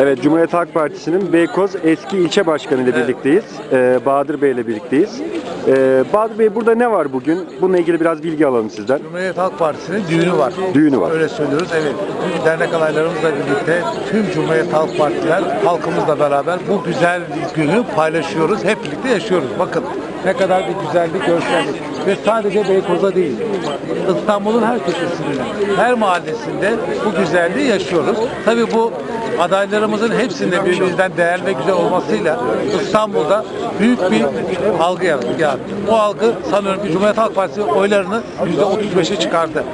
Evet, Cumhuriyet Halk Partisi'nin Beykoz eski ilçe başkanı ile birlikteyiz. Ee, Bahadır Bey ile birlikteyiz. Ee, Bahadır Bey burada ne var bugün? Bununla ilgili biraz bilgi alalım sizden. Cumhuriyet Halk Partisi'nin düğünü var. Düğünü var. Öyle söylüyoruz. Evet. Tüm dernek adaylarımızla birlikte tüm Cumhuriyet Halk Partiler halkımızla beraber bu güzel günü paylaşıyoruz. Hep birlikte yaşıyoruz. Bakın ne kadar bir güzellik, görsellik. Ve sadece Beykoz'da değil. İstanbul'un her köşesinde, her mahallesinde bu güzelliği yaşıyoruz. Tabii bu adaylarımızın hepsinde birbirimizden değerli ve güzel olmasıyla İstanbul'da büyük bir algı yarattı. Bu algı sanıyorum ki Cumhuriyet Halk Partisi oylarını %35'e çıkardı.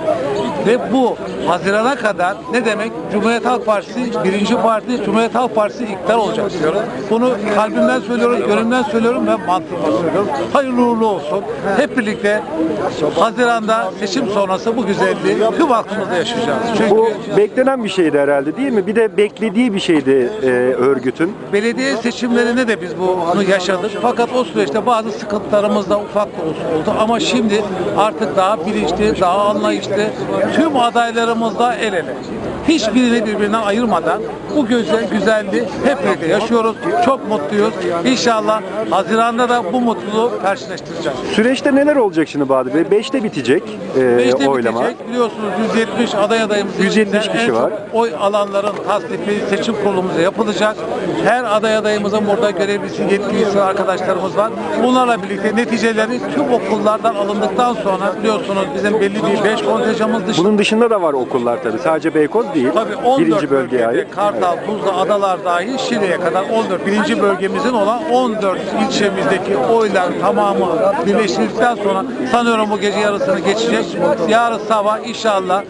Ve bu Haziran'a kadar ne demek? Cumhuriyet Halk Partisi birinci parti, Cumhuriyet Halk Partisi iktidar olacak diyorum. Bunu kalbimden söylüyorum, gönlümden söylüyorum ve mantığımdan söylüyorum. Hayırlı uğurlu olsun. Hep birlikte Haziran'da seçim sonrası bu güzelliği tüm halkımızda yaşayacağız. Çünkü Bu beklenen bir şeydi herhalde değil mi? Bir de beklediği bir şeydi e, örgütün. belediye seçimlerinde de biz bunu yaşadık. Fakat o süreçte bazı sıkıntılarımız da ufak da olsa oldu. Ama şimdi artık daha bilinçli, daha anlayışlı tüm adaylarımızla el ele. Hiçbirini birbirinden ayırmadan bu güzel, güzelliği hep birlikte yaşıyoruz. Çok mutluyuz. İnşallah Haziran'da da bu mutluluğu karşılaştıracağız. Süreçte neler olacak şimdi Bahadır Bey? 5'te bitecek e, Beşte oylama. bitecek. Biliyorsunuz 170 aday adayımızın 170 içinden kişi en çok var. Oy alanların tasdifi seçim kurulumuzda yapılacak. Her aday adayımızın burada görevlisi, yetkilisi arkadaşlarımız var. Bunlarla birlikte neticeleri tüm okullardan alındıktan sonra biliyorsunuz bizim belli bir 5 kontenjanımız dışında Bunun dışında da var okullar tabii. Sadece Beykoz değil. Tabii 14 birinci bölgeye ait. Kartal, Tuzla, Adalar dahil Şile'ye kadar 14 birinci bölgemizin olan 14 ilçemizdeki oylar tamamı birleştirdikten sonra sanıyorum bu gece yarısını geçecek. Yarın sabah inşallah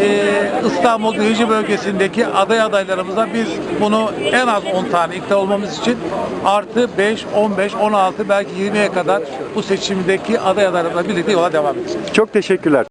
eee, İstanbul birinci bölgesindeki aday adaylarımıza biz bunu en az 10 tane iktidar olmamız için artı 5, 15, 16 belki 20'ye kadar bu seçimdeki aday adaylarımızla birlikte yola devam edeceğiz. Çok teşekkürler.